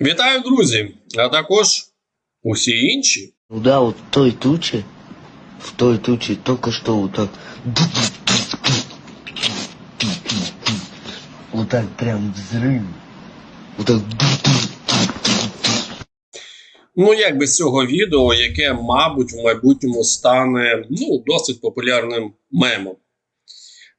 Вітаю, друзі! А також усі інші. Ну да, вот в той туче, в той туче только что вот так, вот так прям взрыв, вот так, Ну, як без цього відео, яке, мабуть, в майбутньому стане ну, досить популярним мемом.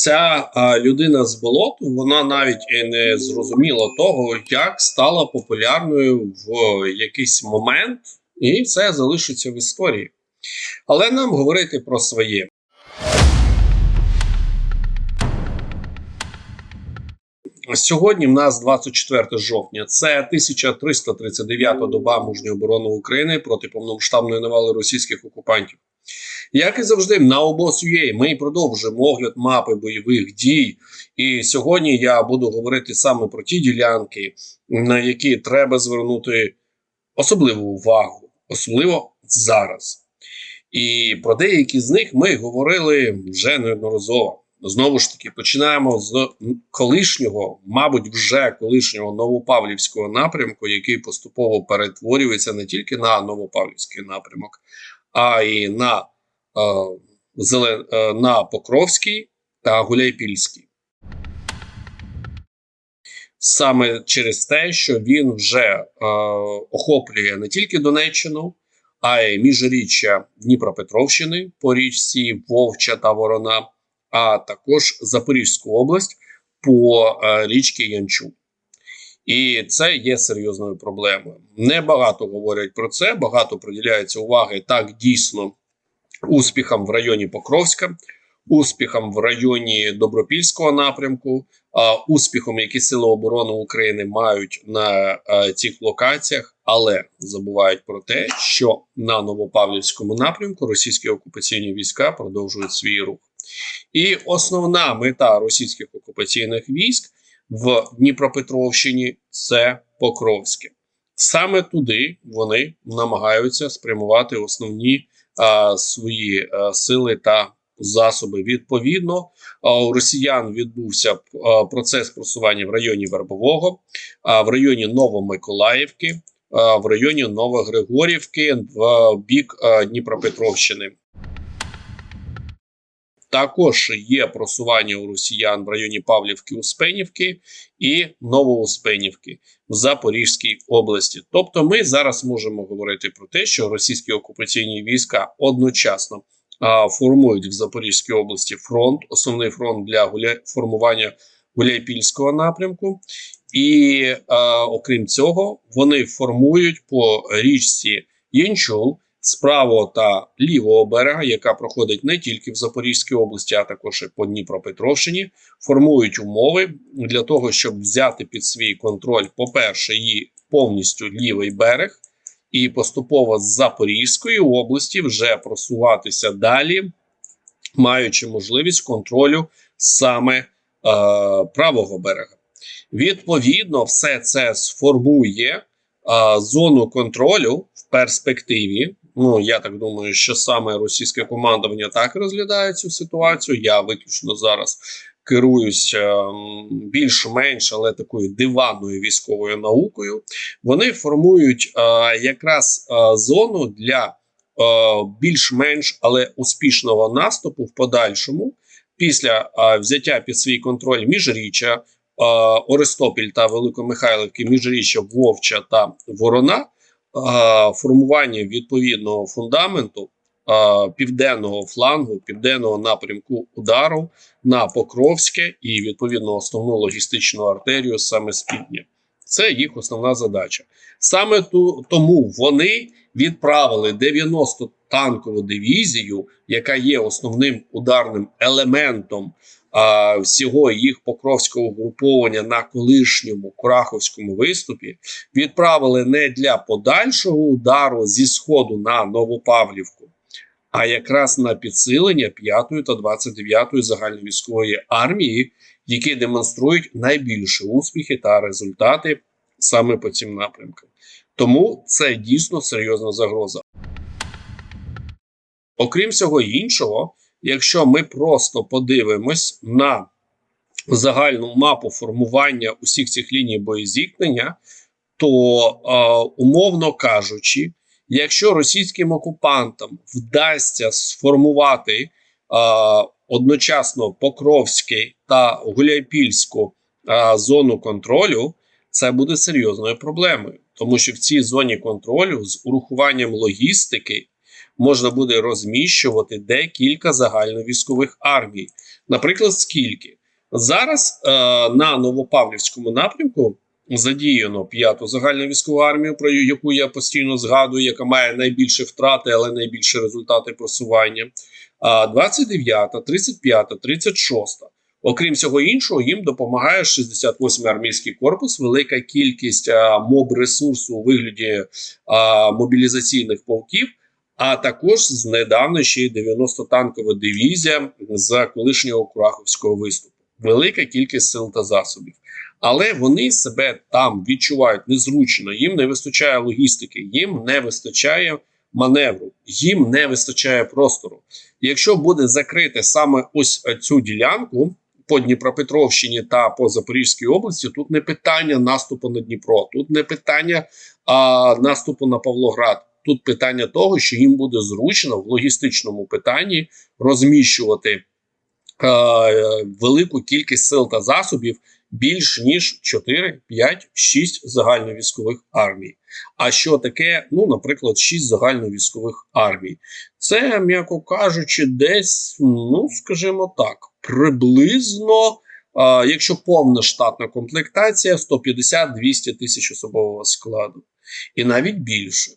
Ця а, людина з болоту, вона навіть і не зрозуміла того, як стала популярною в якийсь момент, і це залишиться в історії. Але нам говорити про своє. Сьогодні в нас 24 жовтня. Це 1339 доба мужньої оборони України проти повномасштабної навали російських окупантів. Як і завжди, на обос.ua ми продовжуємо огляд мапи бойових дій. І сьогодні я буду говорити саме про ті ділянки, на які треба звернути особливу увагу, особливо зараз. І про деякі з них ми говорили вже неодноразово. Знову ж таки, починаємо з колишнього, мабуть, вже колишнього Новопавлівського напрямку, який поступово перетворюється не тільки на Новопавлівський напрямок, а й на, на Покровський та Гуляйпільський. Саме через те, що він вже е, охоплює не тільки Донеччину, а й міжріччя Дніпропетровщини по річці Вовча та Ворона а також Запорізьку область по е, річці Янчу. І це є серйозною проблемою. Небагато говорять про це, багато приділяється уваги так дійсно успіхам в районі Покровська, успіхам в районі Добропільського напрямку, успіхом, які Сили оборони України мають на цих локаціях, але забувають про те, що на Новопавлівському напрямку російські окупаційні війська продовжують свій рух. І основна мета російських окупаційних військ в Дніпропетровщині це Покровське. Саме туди вони намагаються спрямувати основні свої сили та засоби. Відповідно, у росіян відбувся процес просування в районі Вербового, в районі Новомиколаївки, в районі Новогригорівки в бік Дніпропетровщини. Також є просування у росіян в районі Павлівки, Успенівки і Новоуспенівки в Запорізькій області. Тобто, ми зараз можемо говорити про те, що російські окупаційні війська одночасно а, формують в Запорізькій області фронт, основний фронт для гуля... формування Гуляйпільського напрямку, і а, окрім цього, вони формують по річці Єнчул з правого та лівого берега, яка проходить не тільки в Запорізькій області, а також і по Дніпропетровщині, формують умови для того, щоб взяти під свій контроль, по-перше, її повністю лівий берег, і поступово з Запорізької області вже просуватися далі, маючи можливість контролю саме е, правого берега. Відповідно, все це сформує е, зону контролю в перспективі. Ну, я так думаю, що саме російське командування так розглядає цю ситуацію. Я виключно зараз керуюсь е, більш-менш, але такою диванною військовою наукою. Вони формують е, якраз е, зону для більш-менш але успішного наступу в подальшому після взяття під свій контроль міжріччя. Орестопіль та Великомихайлівки, міжріччя Вовча та Ворона, формування відповідного фундаменту південного флангу, південного напрямку удару на Покровське і відповідно основну логістичну артерію саме з півдня. Це їх основна задача. Саме ту, тому вони відправили 90 танкову дивізію, яка є основним ударним елементом а, всього їх покровського угруповання на колишньому Кураховському виступі, відправили не для подальшого удару зі сходу на Новопавлівку, а якраз на підсилення 5 та 29 загальновійськової армії, які демонструють найбільші успіхи та результати саме по цим напрямкам. Тому це дійсно серйозна загроза. Окрім всього іншого, якщо ми просто подивимось на загальну мапу формування усіх цих ліній боєзіткнення, то, е, умовно кажучи, якщо російським окупантам вдасться сформувати е, одночасно Покровський та Гуляйпільську зону контролю, це буде серйозною проблемою, тому що в цій зоні контролю з урахуванням логістики можна буде розміщувати декілька загальновійськових армій. Наприклад, скільки зараз е, на Новопавлівському напрямку задіяно п'яту загальновійськову армію, про яку я постійно згадую, яка має найбільше втрати, але найбільші результати просування. А 29, 35, 36. Окрім всього іншого, їм допомагає 68-й армійський корпус, велика кількість моб ресурсу у вигляді а, мобілізаційних полків, а також з недавно ще й 90-танкова дивізія з колишнього Кураховського виступу. Велика кількість сил та засобів. Але вони себе там відчувають незручно, їм не вистачає логістики, їм не вистачає маневру, їм не вистачає простору. Якщо буде закрити саме ось цю ділянку по Дніпропетровщині та по Запорізькій області, тут не питання наступу на Дніпро, тут не питання а, наступу на Павлоград. Тут питання того, що їм буде зручно в логістичному питанні розміщувати е, велику кількість сил та засобів більш ніж 4, 5, 6 загальновійськових армій. А що таке, ну, наприклад, 6 загальновійськових армій? Це, м'яко кажучи, десь, ну, скажімо так, приблизно, якщо повна штатна комплектація, 150-200 тисяч особового складу. І навіть більше.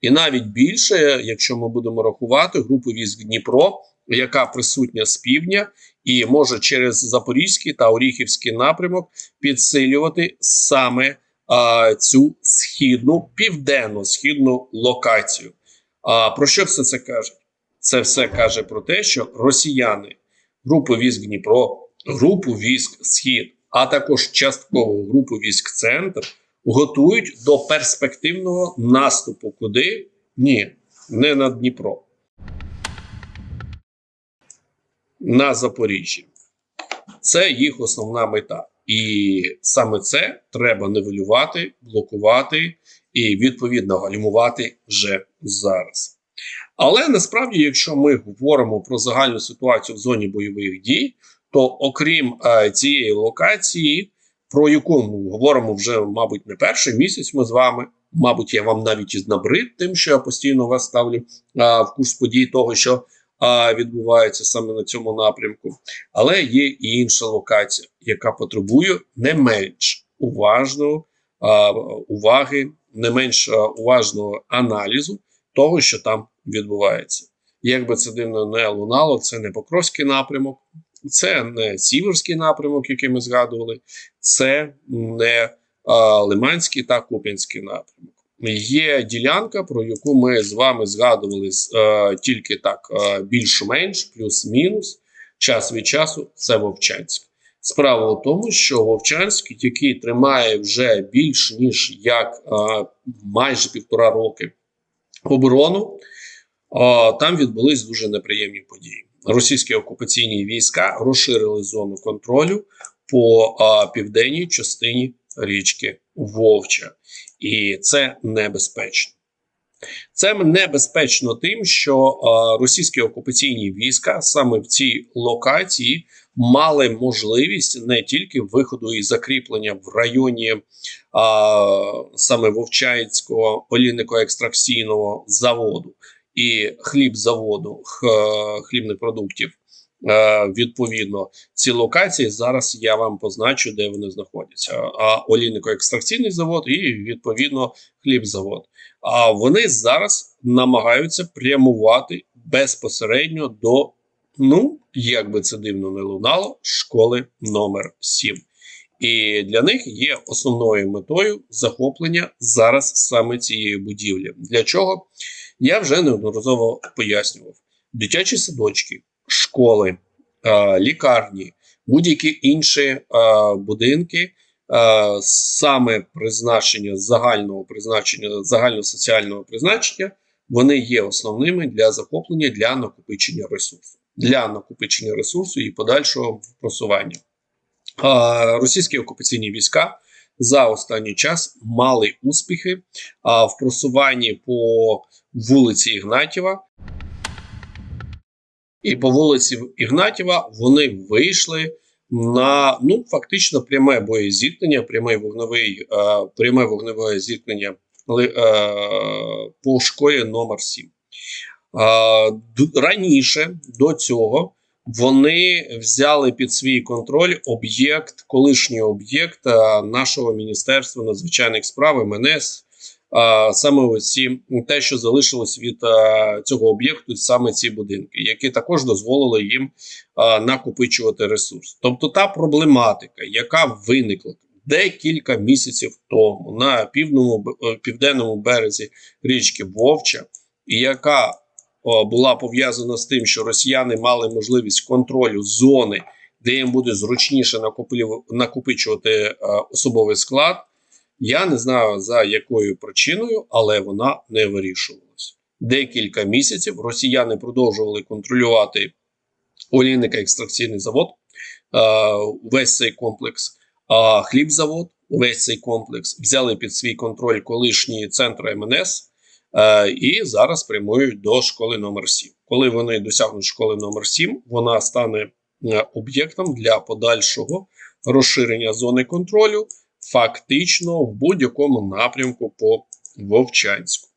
І навіть більше, якщо ми будемо рахувати групу військ Дніпро, яка присутня з півдня, і може через Запорізький та Оріхівський напрямок підсилювати саме а, цю східну південно-східну локацію. А про що все це каже? Це все каже про те, що росіяни, групу військ Дніпро, групу військ Схід, а також частково групу військ Центр готують до перспективного наступу. Куди? Ні, не на Дніпро. На Запоріжжі. Це їх основна мета. І саме це треба нивелювати, блокувати і відповідно гальмувати вже зараз. Але насправді, якщо ми говоримо про загальну ситуацію в зоні бойових дій, то окрім е, цієї локації, про яку ми говоримо вже, мабуть, не перший місяць, ми з вами. Мабуть, я вам навіть із набрид тим, що я постійно вас ставлю а, в курс подій того, що а, відбувається саме на цьому напрямку. Але є і інша локація, яка потребує не менш уважного а, уваги, не менш уважного аналізу того, що там відбувається. Як би це дивно не лунало, це не Покровський напрямок, це не Сіверський напрямок, який ми згадували, це не а, Лиманський та Куп'янський напрямок. Є ділянка, про яку ми з вами згадували е, тільки так е, більш-менш, плюс-мінус, час від часу це Вовчанськ. Справа в тому, що Вовчанськ, який тримає вже більш ніж як е, майже півтора роки оборону, е, там відбулись дуже неприємні події. Російські окупаційні війська розширили зону контролю по е, південній частині річки Вовча. І це небезпечно. Це небезпечно тим, що е, російські окупаційні війська саме в цій локації мали можливість не тільки виходу і закріплення в районі е, саме Вовчанського олійнико-екстракційного заводу і хлібзаводу х, хлібних продуктів. Е, відповідно, ці локації зараз я вам позначу, де вони знаходяться. А олійнико-екстракційний завод і відповідно хлібзавод. А вони зараз намагаються прямувати безпосередньо до, ну як би це дивно не лунало, школи номер 7. І для них є основною метою захоплення зараз саме цієї будівлі. Для чого я вже неодноразово пояснював: дитячі садочки школи, е, лікарні, будь-які інші е, будинки, е, саме призначення загального призначення, загальносоціального призначення, вони є основними для захоплення для накопичення ресурсу, для накопичення ресурсу і подальшого просування. Російські окупаційні війська за останній час мали успіхи в просуванні по вулиці Ігнатєва. І по вулиці Ігнатєва вони вийшли на ну фактично пряме боєзіткнення, пряме вогневий, е, пряме вогневе зіткнення е, по школі номер 7. Е, раніше до цього вони взяли під свій контроль об'єкт, колишній об'єкт е, нашого міністерства надзвичайних справ МНС. Саме оці те, що залишилось від е, цього об'єкту, саме ці будинки, які також дозволили їм накопичувати ресурс. Тобто та проблематика, яка виникла декілька місяців тому на півному е, південному березі річки Вовча, яка була пов'язана з тим, що росіяни мали можливість контролю зони, де їм буде зручніше накопичувати е, особовий склад. Я не знаю за якою причиною, але вона не вирішувалась. Декілька місяців росіяни продовжували контролювати олійника екстракційний завод, е, весь цей комплекс, а хлібзавод, увесь цей комплекс взяли під свій контроль колишні центри МНС е, і зараз прямують до школи номер 7. Коли вони досягнуть школи номер 7, вона стане е, об'єктом для подальшого розширення зони контролю фактично в будь-якому напрямку по Вовчанську.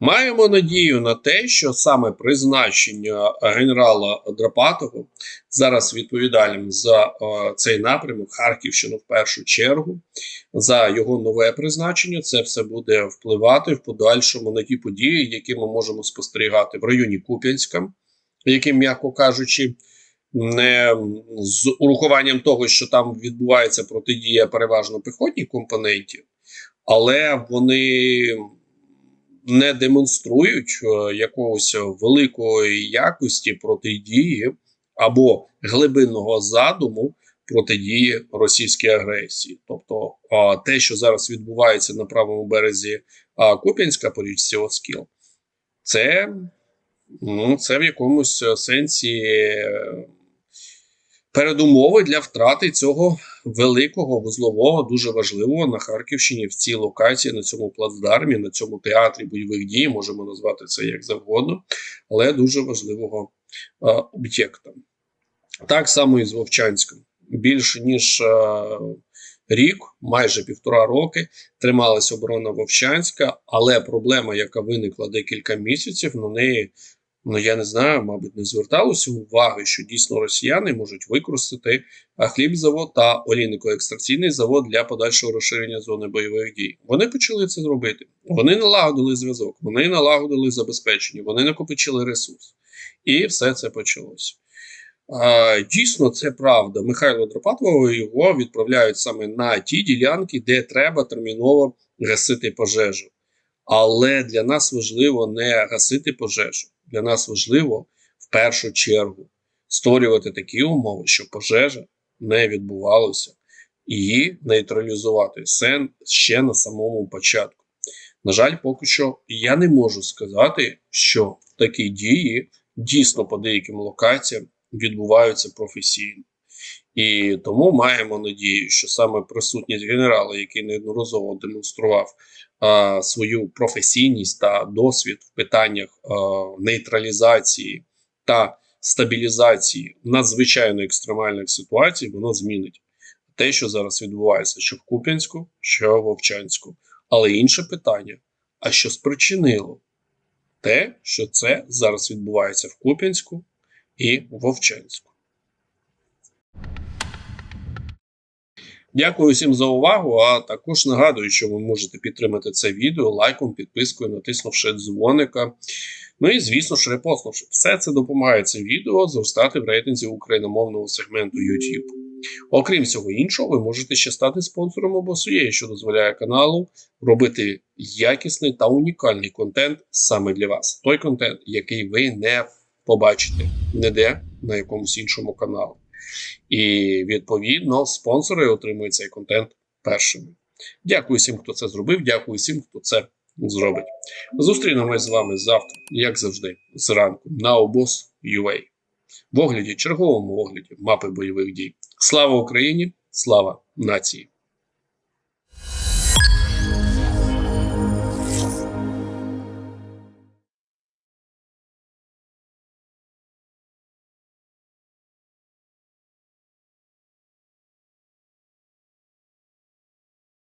Маємо надію на те, що саме призначення генерала Драпатого зараз відповідальним за е, цей напрямок Харківщину в першу чергу, за його нове призначення, це все буде впливати в подальшому на ті події, які ми можемо спостерігати в районі Куп'янська, які, м'яко кажучи, не з урахуванням того, що там відбувається протидія переважно піхотній компоненті, але вони не демонструють е, якогось великої якості протидії або глибинного задуму протидії російській агресії. Тобто, те, що зараз відбувається на правому березі Куп'янська по річці Оскіл, це, ну, це в якомусь сенсі е, передумови для втрати цього великого вузлового, дуже важливого на Харківщині в цій локації, на цьому плацдармі, на цьому театрі бойових дій, можемо назвати це як завгодно, але дуже важливого е, об'єкта. Так само і з Вовчанськом. Більше ніж е, рік, майже півтора роки, трималася оборона Вовчанська, але проблема, яка виникла декілька місяців, на неї ну я не знаю, мабуть, не зверталося уваги, що дійсно росіяни можуть використати хлібзавод та олійнико-екстракційний завод для подальшого розширення зони бойових дій. Вони почали це робити. Вони налагодили зв'язок, вони налагодили забезпечення, вони накопичили ресурс. І все це почалося. А, Дійсно, це правда. Михайло Дропатово його відправляють саме на ті ділянки, де треба терміново гасити пожежу. Але для нас важливо не гасити пожежу. Для нас важливо в першу чергу створювати такі умови, щоб пожежа не відбувалася, і її нейтралізувати сен ще на самому початку. На жаль, поки що я не можу сказати, що такі дії дійсно по деяким локаціям відбуваються професійно. І тому маємо надію, що саме присутність генерала, який неодноразово демонстрував а, свою професійність та досвід в питаннях а, нейтралізації та стабілізації надзвичайно екстремальних ситуацій, воно змінить те, що зараз відбувається, що в Куп'янську, що в Вовчанську. Але інше питання: а що спричинило те, що це зараз відбувається в Куп'янську і в Вовчанську? Дякую всім за увагу. А також нагадую, що ви можете підтримати це відео лайком, підпискою, натиснувши дзвоника. Ну і звісно ж, репостнувши. Все це допомагає це відео зростати в рейтинзі україномовного сегменту YouTube. Окрім всього іншого, ви можете ще стати спонсором або своєю, що дозволяє каналу робити якісний та унікальний контент саме для вас. Той контент, який ви не побачите ніде на якомусь іншому каналі. І відповідно спонсори отримують цей контент першими. Дякую всім, хто це зробив. Дякую всім, хто це зробить. Зустрінемось з вами завтра, як завжди, зранку на обоз UA. В огляді, черговому огляді мапи бойових дій. Слава Україні! Слава нації!